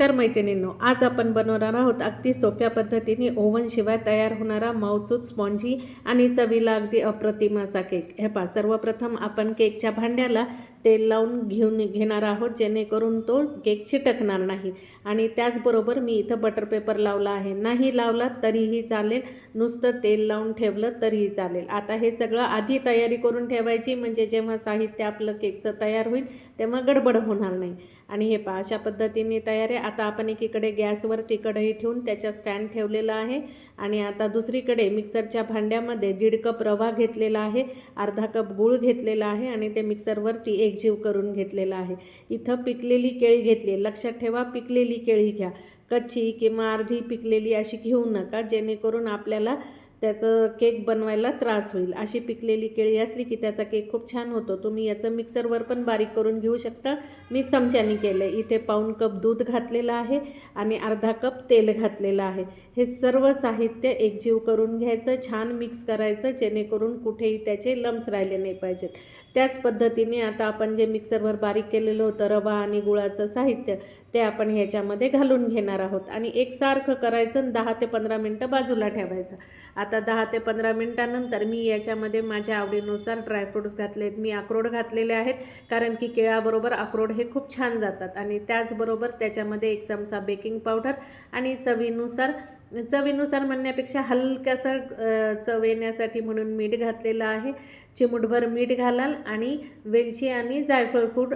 नमस्कार मैत्रिणींनो आज आपण बनवणार आहोत अगदी सोप्या पद्धतीने ओव्हनशिवाय तयार होणारा मौसूद स्पॉन्जी आणि चवीला अगदी अप्रतिम असा केक. हे पा सर्वप्रथम आपण केकच्या भांड्याला तेल लावून घेऊन घेणार आहोत जेणेकरून तो केक चिटकणार नाही. आणि त्याचबरोबर मी इथं बटर पेपर लावला आहे. नाही लावला तरीही चालेल. नुसतं तेल लावून ठेवलं तरीही चालेल. आता हे सगळं आधी तयारी करून ठेवायची म्हणजे जेव्हा साहित्य आपलं केकचं तयार होईल तेव्हा गडबड होणार नाही. आणि हे पहा अशा पद्धतीने तयार आहे. आता आपण एकीकडे गॅसवर कढई ठेवून त्याच्या स्टँड ठेवलेला आहे. आणि आता दुसरीकडे मिक्सरच्या भांड्यामध्ये दीड कप रवा घेतलेला आहे. अर्धा कप गूळ घेतलेला आहे. आणि ते मिक्सरवरती एकजीव करून घेतलेला आहे. इथं पिकलेली केळी घेतली. लक्षात ठेवा पिकलेली केळी घ्या. कच्ची किंवा अर्धी पिकलेली अशी घेऊ नका जेणेकरून आपल्याला त्याचं केक बनवायला त्रास होईल. अशी पिकलेली केळी असली की त्याचा केक खूप छान होतो. तुम्ही याचं मिक्सरवर पण बारीक करून घेऊ शकता. मी चमच्याने केलं आहे इथे पाऊण कप दूध घातलेलं आहे आणि अर्धा कप तेल घातलेलं आहे. हे सर्व साहित्य एकजीव करून घ्यायचं छान मिक्स करायचं जेणेकरून कुठेही त्याचे लम्स राहिले नाही पाहिजेत. त्याच पद्धतीने आता आपण जे मिक्सरवर बारीक केलेलं होतं रवा आणि गुळाचं साहित्य ते आपण ह्याच्यामध्ये घालून घेणार आहोत. आणि एकसारखं करायचं आणि दहा ते पंधरा मिनटं बाजूला ठेवायचं. आता दहा ते पंधरा मिनटानंतर मी याच्यामध्ये माझ्या आवडीनुसार ड्रायफ्रूट्स घातले मी अक्रोड घातलेले आहेत कारण की केळाबरोबर अक्रोड हे खूप छान जातात. आणि त्याचबरोबर त्याच्यामध्ये एक चमचा बेकिंग पावडर आणि चवीनुसार चवीनुसार म्हणण्यापेक्षा हलक्यासा चव येण्यासाठी म्हणून मीठ घातलेलं आहे. चिमूटभर मीठ घालाल आणि वेलची आणि जायफळ फूड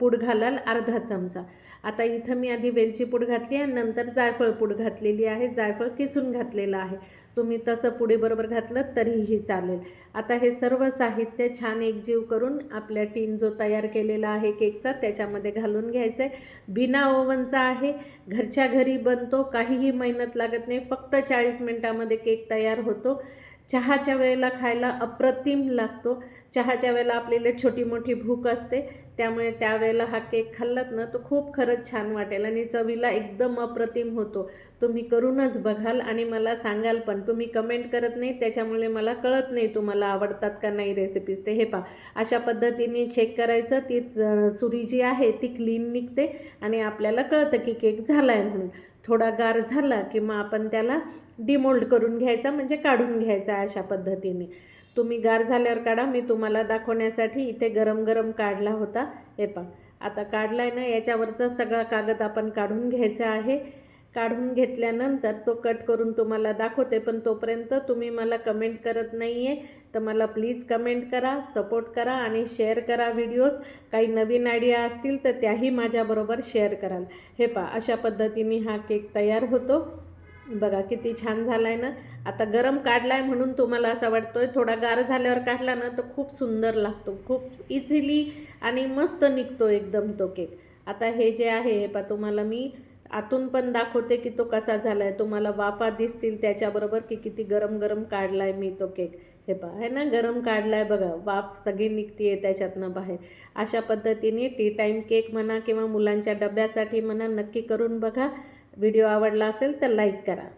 पूड घालाल अर्धा चमचा. आता इथं मी आधी वेलची पूड घातली आणि नंतर जायफळ पूड घातलेली आहे जायफळ किसून घातलेलं आहे. तुम्ही तसं पुडीबरोबर घातलं तरीही चालेल. आता हे सर्व साहित्य छान एकजीव करून आपल्या टीन जो तयार केलेला आहे केकचा त्याच्यामध्ये घालून घ्यायचं आहे बिना ओव्हनचा आहे. घरच्या घरी बनतो काहीही मेहनत लागत नाही. फक्त चाळीस मिनटामध्ये केक तयार होतो. चहाच्या वेळेला खायला अप्रतिम लागतो. चहाच्या वेळेला आपल्याला छोटी मोठी भूक असते. त्यामुळे त्यावेळेला हा केक खाल्लात ना तो खूप खरंच छान वाटेल आणि चवीला एकदम अप्रतिम होतो. तुम्ही करूनच बघाल आणि मला सांगाल पण. तुम्ही कमेंट करत नाही त्याच्यामुळे मला कळत नाही तुम्हाला आवडतात का नाही रेसिपीज ते. हे पहा अशा पद्धतीने चेक करायचं ती सुरी जी आहे ती क्लीन निघते आणि आपल्याला कळतं की केक झाला आहे म्हणून. थोडा गार झाला की मग आपण त्याला डिमोल्ड करून घ्यायचा म्हणजे काढून घ्यायचा अशा पद्धतीने. तुम्ही गार झाल्यावर काढा मी तुम्हाला दाखवण्यासाठी इथे गरम गरम काढला होता. हे पहा आता काढला आहे ना याच्यावरचा सगळा कागद आपण काढून घ्यायचा आहे. काढून घेतल्यानंतर तो कट करून तुम्हाला दाखवते पण तोपर्यंत तुम्ही मला कमेंट करत नाही आहे तर मला प्लीज कमेंट करा सपोर्ट करा आणि शेअर करा व्हिडिओज. काही नवीन आयडिया असतील तर त्याही माझ्याबरोबर शेअर कराल. हे पा अशा पद्धतीने हा केक तयार होतो. बघा किती छान झाला आहे ना. आता गरम काढला आहे म्हणून तुम्हाला असा वाटतो आहे थोडा गार झाल्यावर काढला ना तर खूप सुंदर लागतो. खूप इझिली आणि मस्त निघतो एकदम तो केक आता हे जे आहे हे पा तुम्हाला मी आतून पण दाखवते की तो कसा झाला आहे तुम्हाला वाफा दिसतील त्याच्याबरोबर की किती गरम गरम काढला आहे मी तो केक हे पहा आहे ना गरम काढला आहे बघा. वाफ सगळी निघते आहे त्याच्यातनं बाहेर. अशा पद्धतीने टी टाईम केक म्हणा किंवा मुलांच्या डब्यासाठी म्हणा नक्की करून बघा. व्हिडिओ आवडला असेल तर लाईक करा.